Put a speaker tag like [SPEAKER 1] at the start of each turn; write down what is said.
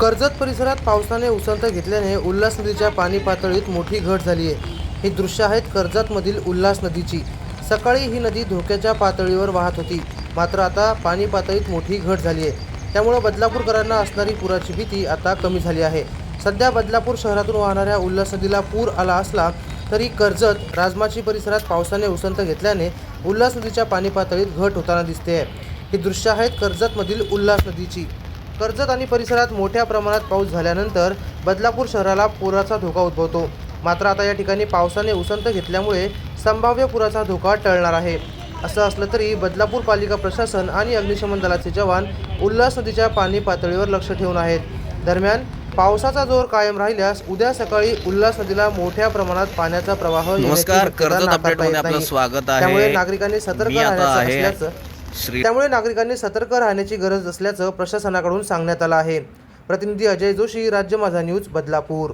[SPEAKER 1] कर्जत परिसरात पावसाने उसंत घेतल्याने उल्हास नदीच्या पाणी पातळीत मोठी घट झाली आहे. ही दृश्य आहेत कर्जतमधील उल्हास नदीची. सकाळी ही नदी धोक्याच्या पातळीवर वाहत होती. मात्र आता पाणी पातळीत मोठी घट झाली आहे. त्यामुळे बदलापूरकरांना असणारी पुराची भीती आता कमी झाली आहे. सध्या बदलापूर शहरातून वाहणाऱ्या उल्हास नदीला पूर आला असला तरी कर्जत राजमाची परिसरात पावसाने उसंत घेतल्याने उल्हास नदीच्या पाणी पातळीत घट होताना दिसते आहे. ही दृश्य आहेत कर्जतमधील उल्हास नदीची. कर्जत आणि परिसरात मोठ्या प्रमाणात पाऊस झाल्यानंतर बदलापूर शहराला पुराचा धोका उद्भवतो. मात्र आता या ठिकाणी पावसाने उसंत घेतल्यामुळे संभाव्य पुराचा धोका टळणार आहे. असं असलं तरी बदलापूर पालिका प्रशासन आणि अग्निशमन दलाचे जवान उल्हास नदीच्या पाणी पातळीवर लक्ष ठेवून आहेत. दरम्यान पावसाचा जोर कायम राहिल्यास उद्या सकाळी उल्हास नदीला मोठ्या प्रमाणात पाण्याचा प्रवाह
[SPEAKER 2] नमस्कार कर्जत आपलं. स्वागत आहे.
[SPEAKER 1] त्यामुळे नागरिकांनी सतर्क राहण्याचं
[SPEAKER 2] श्री
[SPEAKER 1] त्यामुळे नागरिकांनी सतर्क राहण्याची गरज असल्याचं प्रशासनाकडून सांगण्यात आलं आहे. प्रतिनिधी अजय जोशी राज्य माझा न्यूज बदलापूर.